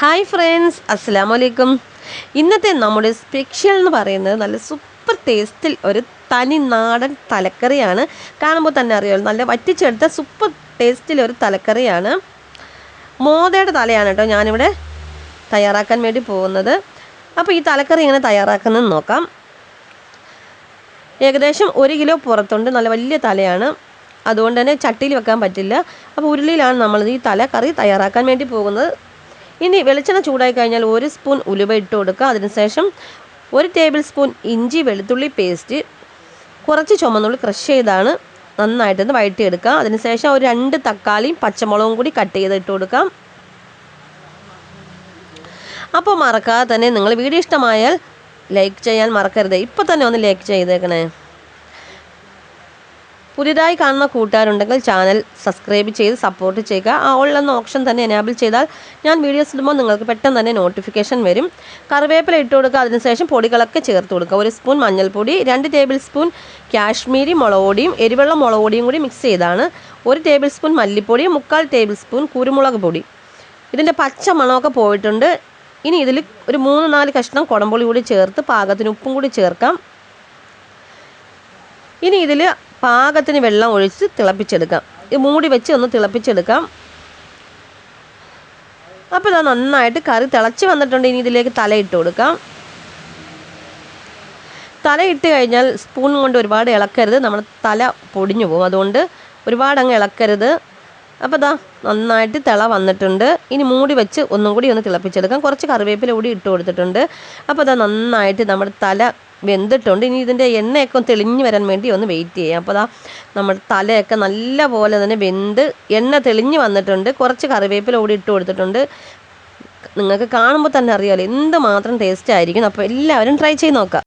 Hi friends അസ്സാം വലൈക്കും ഇന്നത്തെ നമ്മുടെ സ്പെഷ്യൽ എന്ന് പറയുന്നത് നല്ല സൂപ്പർ ടേസ്റ്റിൽ ഒരു തനി നാടൻ തലക്കറിയാണ്. കാണുമ്പോൾ തന്നെ അറിയാമല്ലോ നല്ല വറ്റിച്ചെടുത്ത സൂപ്പർ ടേസ്റ്റിൽ ഒരു തലക്കറിയാണ്. മോതയുടെ തലയാണ് കേട്ടോ ഞാനിവിടെ തയ്യാറാക്കാൻ വേണ്ടി പോകുന്നത്. അപ്പോൾ ഈ തലക്കറി എങ്ങനെ തയ്യാറാക്കുന്നത് നോക്കാം. ഏകദേശം ഒരു കിലോ പുറത്തുണ്ട് നല്ല വലിയ തലയാണ്. അതുകൊണ്ട് തന്നെ ചട്ടിയിൽ വെക്കാൻ പറ്റില്ല. അപ്പോൾ ഉരുളിയിലാണ് നമ്മൾ ഈ തലക്കറി തയ്യാറാക്കാൻ വേണ്ടി പോകുന്നത്. ഇനി വെളിച്ചെണ്ണ ചൂടായി കഴിഞ്ഞാൽ ഒരു സ്പൂൺ ഉലുവ ഇട്ട് കൊടുക്കുക. അതിനുശേഷം ഒരു ടേബിൾ സ്പൂൺ ഇഞ്ചി വെളുത്തുള്ളി പേസ്റ്റ് കുറച്ച് ചുമന്നുള്ളി ക്രഷ് ചെയ്താണ് നന്നായിട്ടൊന്ന് വഴറ്റിയെടുക്കുക. അതിനുശേഷം ഒരു രണ്ട് തക്കാളിയും പച്ചമുളകും കൂടി കട്ട് ചെയ്ത് ഇട്ട് കൊടുക്കാം. അപ്പോൾ മറക്കാതെ തന്നെ നിങ്ങൾ വീഡിയോ ഇഷ്ടമായാൽ ലൈക്ക് ചെയ്യാൻ മറക്കരുത്. ഇപ്പോൾ തന്നെ ഒന്ന് ലൈക്ക് ചെയ്തേക്കണേ. പുതിയതായി കാണുന്ന കൂട്ടുകാരുണ്ടെങ്കിൽ ചാനൽ സബ്സ്ക്രൈബ് ചെയ്ത് സപ്പോർട്ട് ചെയ്യുക. ആ ഉള്ളെന്ന ഓപ്ഷൻ തന്നെ എനാബിൾ ചെയ്താൽ ഞാൻ വീഡിയോസ് ഇടുമ്പോൾ നിങ്ങൾക്ക് പെട്ടെന്ന് തന്നെ നോട്ടിഫിക്കേഷൻ വരും. കറിവേപ്പില ഇട്ട് കൊടുക്കുക അതിനുശേഷം പൊടികളൊക്കെ ചേർത്ത് കൊടുക്കുക. ഒരു സ്പൂൺ മഞ്ഞൾപ്പൊടി രണ്ട് ടേബിൾ സ്പൂൺ കാശ്മീരി മുളക് പൊടിയും എരിവെള്ള മുളക് പൊടിയും കൂടി മിക്സ് ചെയ്താണ്. ഒരു ടേബിൾ സ്പൂൺ മല്ലിപ്പൊടി മുക്കാൽ ടേബിൾ സ്പൂൺ കുരുമുളക് പൊടി. ഇതിന്റെ പച്ച മണമൊക്കെ പോയിട്ടുണ്ട്. ഇനി ഇതിൽ ഒരു മൂന്ന് നാല് കഷ്ണം കുടംപുളി കൂടി ചേർത്ത് പാകത്തിന് ഉപ്പും കൂടി ചേർക്കാം. ഇനി ഇതിൽ പാകത്തിന് വെള്ളം ഒഴിച്ച് തിളപ്പിച്ചെടുക്കാം. ഇത് മൂടി വെച്ച് ഒന്ന് തിളപ്പിച്ചെടുക്കാം. അപ്പോൾ ഇതാ നന്നായിട്ട് കറി തിളച്ച് വന്നിട്ടുണ്ട്. ഇനി ഇതിലേക്ക് തലയിട്ട് കൊടുക്കാം. തലയിട്ട് കഴിഞ്ഞാൽ സ്പൂൺ കൊണ്ട് ഒരുപാട് ഇളക്കരുത്. നമ്മൾ തല പൊടിഞ്ഞു പോകും. അതുകൊണ്ട് ഒരുപാട് അങ്ങ് ഇളക്കരുത്. അപ്പോൾ ഇതാ നന്നായിട്ട് തിള വന്നിട്ടുണ്ട്. ഇനി മൂടി വെച്ച് ഒന്നും കൂടി ഒന്ന് തിളപ്പിച്ചെടുക്കാം. കുറച്ച് കറിവേപ്പില കൂടി ഇട്ട് കൊടുത്തിട്ടുണ്ട്. അപ്പോൾ ഇതാ നന്നായിട്ട് നമ്മുടെ തല വെന്തിട്ടുണ്ട്. ഇനി ഇതിന്റെ എണ്ണയൊക്കെ ഒന്ന് തെളിഞ്ഞ് വരാൻ വേണ്ടി ഒന്ന് വെയിറ്റ് ചെയ്യാം. അപ്പോൾ അതാ നമ്മൾ തലയൊക്കെ നല്ല പോലെ തന്നെ വെന്ത് എണ്ണ തെളിഞ്ഞു വന്നിട്ടുണ്ട്. കുറച്ച് കറിവേപ്പില കൂടി ഇട്ട് കൊടുത്തിട്ടുണ്ട്. നിങ്ങൾക്ക് കാണുമ്പോൾ തന്നെ അറിയാമല്ലോ എന്ത് മാത്രം ടേസ്റ്റ് ആയിരിക്കും. അപ്പോൾ എല്ലാവരും ട്രൈ ചെയ്ത് നോക്കാം